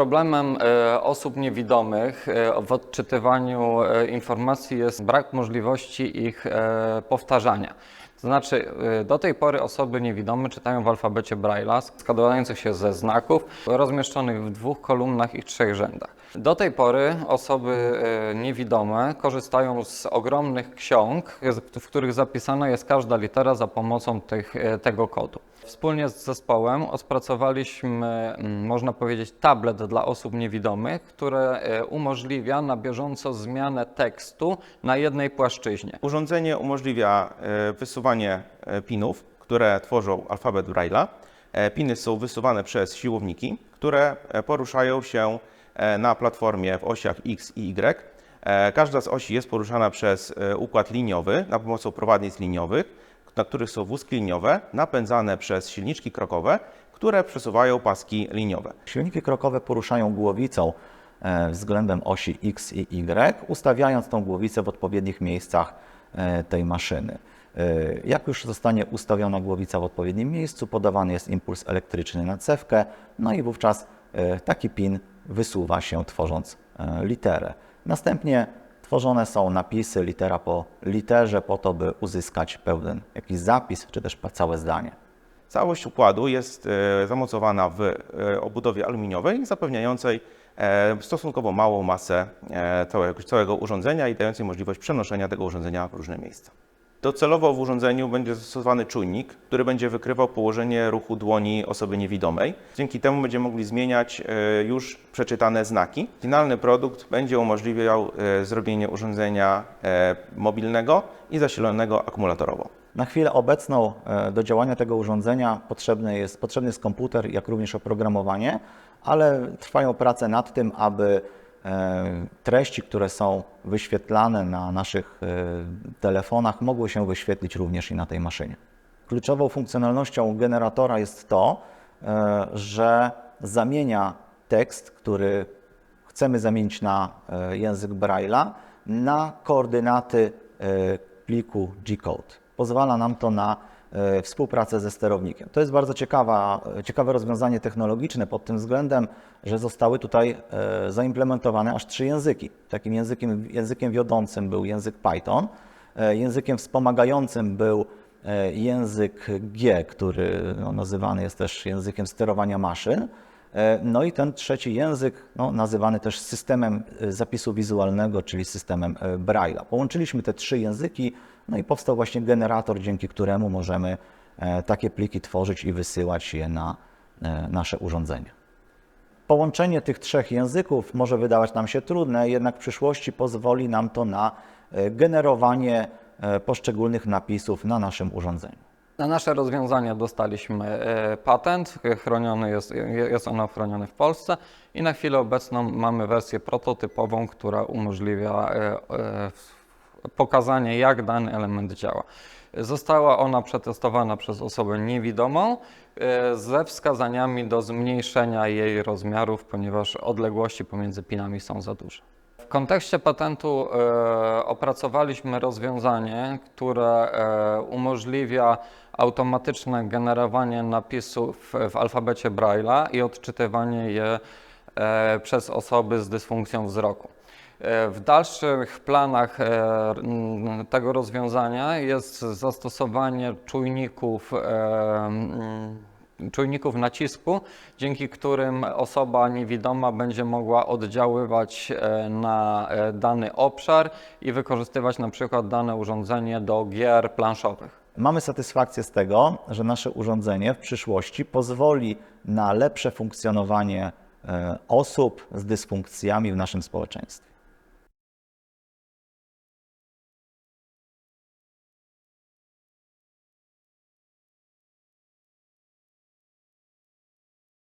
Problemem e, osób niewidomych e, w odczytywaniu e, informacji jest brak możliwości ich powtarzania. To znaczy, do tej pory osoby niewidome czytają w alfabecie Braille'a, składających się ze znaków rozmieszczonych w dwóch kolumnach i trzech rzędach. Do tej pory osoby niewidome korzystają z ogromnych ksiąg, w których zapisana jest każda litera za pomocą tych, tego kodu. Wspólnie z zespołem opracowaliśmy, mm, można powiedzieć, tablet dla osób niewidomych, które e, umożliwia na bieżąco zmianę tekstu na jednej płaszczyźnie. Urządzenie umożliwia e, wysuwanie e, pinów, które tworzą alfabet Braille'a. Piny są wysuwane przez siłowniki, które poruszają się na platformie w osiach X i Y. Każda z osi jest poruszana przez układ liniowy na pomocą prowadnic liniowych, na których są wózki liniowe napędzane przez silniczki krokowe, które przesuwają paski liniowe. Silniki krokowe poruszają głowicą e, względem osi X i Y, ustawiając tą głowicę w odpowiednich miejscach e, tej maszyny. E, Jak już zostanie ustawiona głowica w odpowiednim miejscu, podawany jest impuls elektryczny na cewkę, no i wówczas taki pin wysuwa się tworząc literę. Następnie tworzone są napisy litera po literze po to, by uzyskać pełen jakiś zapis, czy też całe zdanie. Całość układu jest e, zamocowana w e, obudowie aluminiowej, zapewniającej e, stosunkowo małą masę całego urządzenia i dającej możliwość przenoszenia tego urządzenia w różne miejsca. Docelowo w urządzeniu będzie zastosowany czujnik, który będzie wykrywał położenie ruchu dłoni osoby niewidomej. Dzięki temu będziemy mogli zmieniać e, już przeczytane znaki. Finalny produkt będzie umożliwiał e, zrobienie urządzenia e, mobilnego i zasilonego akumulatorowo. Na chwilę obecną do działania tego urządzenia potrzebny jest, potrzebny jest komputer, jak również oprogramowanie, ale trwają prace nad tym, aby treści, które są wyświetlane na naszych e, telefonach, mogły się wyświetlić również i na tej maszynie. Kluczową funkcjonalnością generatora jest to, e, że zamienia tekst, który chcemy zamienić na e, język Braille'a, na koordynaty e, pliku G-code. Pozwala nam to na e, współpracę ze sterownikiem. To jest bardzo ciekawa, ciekawe rozwiązanie technologiczne pod tym względem, że zostały tutaj e, zaimplementowane aż trzy języki. Takim językiem, językiem wiodącym był język Python, e, językiem wspomagającym był e, język G, który no, nazywany jest też językiem sterowania maszyn. E, No i ten trzeci język, no, nazywany też systemem e, zapisu wizualnego, czyli systemem e, Braille'a. Połączyliśmy te trzy języki, no i powstał właśnie generator, dzięki któremu możemy e, takie pliki tworzyć i wysyłać je na e, nasze urządzenie. Połączenie tych trzech języków może wydawać nam się trudne, jednak w przyszłości pozwoli nam to na e, generowanie poszczególnych napisów na naszym urządzeniu. Na nasze rozwiązanie dostaliśmy patent, chroniony jest, jest ono chronione w Polsce i na chwilę obecną mamy wersję prototypową, która umożliwia pokazanie, jak dany element działa. Została ona przetestowana przez osobę niewidomą e, ze wskazaniami do zmniejszenia jej rozmiarów, ponieważ odległości pomiędzy pinami są za duże. W kontekście patentu e, opracowaliśmy rozwiązanie, które e, umożliwia automatyczne generowanie napisów w alfabecie Braille'a i odczytywanie je przez osoby z dysfunkcją wzroku. W dalszych planach e, tego rozwiązania jest zastosowanie czujników, e, czujników nacisku, dzięki którym osoba niewidoma będzie mogła oddziaływać e, na dany obszar i wykorzystywać na przykład dane urządzenie do gier planszowych. Mamy satysfakcję z tego, że nasze urządzenie w przyszłości pozwoli na lepsze funkcjonowanie osób z dysfunkcjami w naszym społeczeństwie.